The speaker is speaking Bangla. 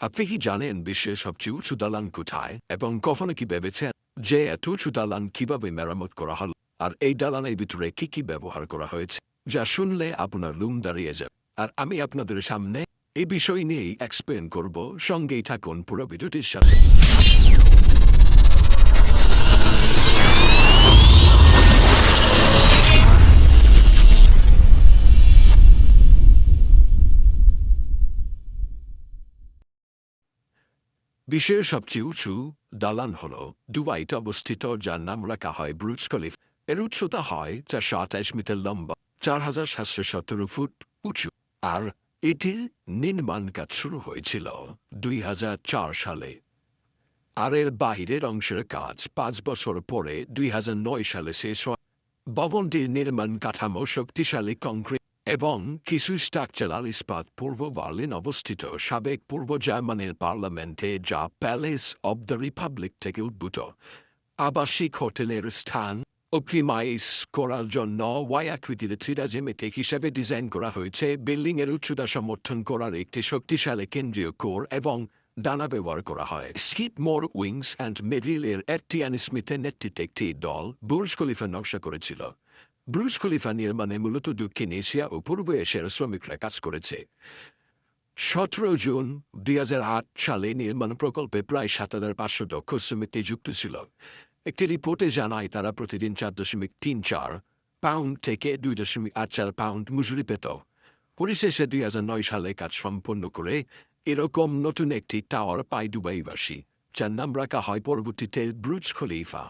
আপনি কি জানেন বিশ্বের সবচেয়ে উঁচু দালান কোথায় এবং কখনো কি ভেবেছেন যে এত উঁচু দালান কীভাবে মেরামত করা হল? আর এই দালানের ভিতরে কি কি ব্যবহার করা হয়েছে? যা শুনলে আপনার লুম দাঁড়িয়ে যাবে। আর আমি আপনাদের সামনে এই বিষয় নিয়েই এক্সপ্লেন করব। সঙ্গেই থাকুন পুরো ভিডিওটির সাথে। বিশ্বের সবচেয়ে উঁচু দালান হল দুবাইতে অবস্থিত, যার নাম রাখা হয় ব্রুজ খলিফ। এর উচ্চতা হয় চারশো আঠাশ মিটার লম্বা, চার হাজার সাতশো সতেরো ফুট উঁচু। আর এটির নির্মাণ কাজ শুরু হয়েছিল দুই হাজার চার সালে। আর এর বাহিরের অংশের কাজ পাঁচ বছর পরে দুই হাজার নয় সালে শেষ হয়। ভবনটির নির্মাণ কাঠামো শক্তিশালী কংক্রিট এবং কিছু স্ট্রাকচারাল ইস্পাত পূর্ব বার্লিন অবস্থিত সাবেক পূর্ব জার্মানির পার্লামেন্টে যা প্যালেস অব দ্য রিপাবলিক থেকে উদ্ভূত। আবাসিক হোটেলের স্থান অপ্টিমাইজ করার জন্য ওয়াই আকৃতির থ্রিডাজেমেটিক হিসেবে ডিজাইন করা হয়েছে। বিল্ডিং এর উচ্চতা সমর্থন করার একটি শক্তিশালী কেন্দ্রীয় কোর এবং ডানা ব্যবহার করা হয়। Skip more wings and Meryl এর এটিয়ান স্মিথের নেতৃত্বে একটি দল বুর্জ খলিফা নকশা করেছিল। ব্রুজ খলিফা নির্মাণে মূলত দক্ষিণ এশিয়া ও পূর্ব এশিয়ার শ্রমিকরা কাজ করেছে সতেরো জুন দুই হাজার আট সালে নির্মাণ প্রকল্পে প্রায় সাত হাজার পাঁচশো দক্ষ শ্রমিক যুক্ত ছিল একটি রিপোর্টে জানায় তারা প্রতিদিন চার দশমিক তিন চার পাউন্ড থেকে দুই দশমিক আট চার পাউন্ড মজুরি পেত পরিশেষে দুই হাজার নয় সালে কাজ সম্পন্ন করে এরকম নতুন একটি টাওয়ার পায় দুবাইবাসী যার নাম রাখা হয় পরবর্তীতে ব্রুজ খলিফা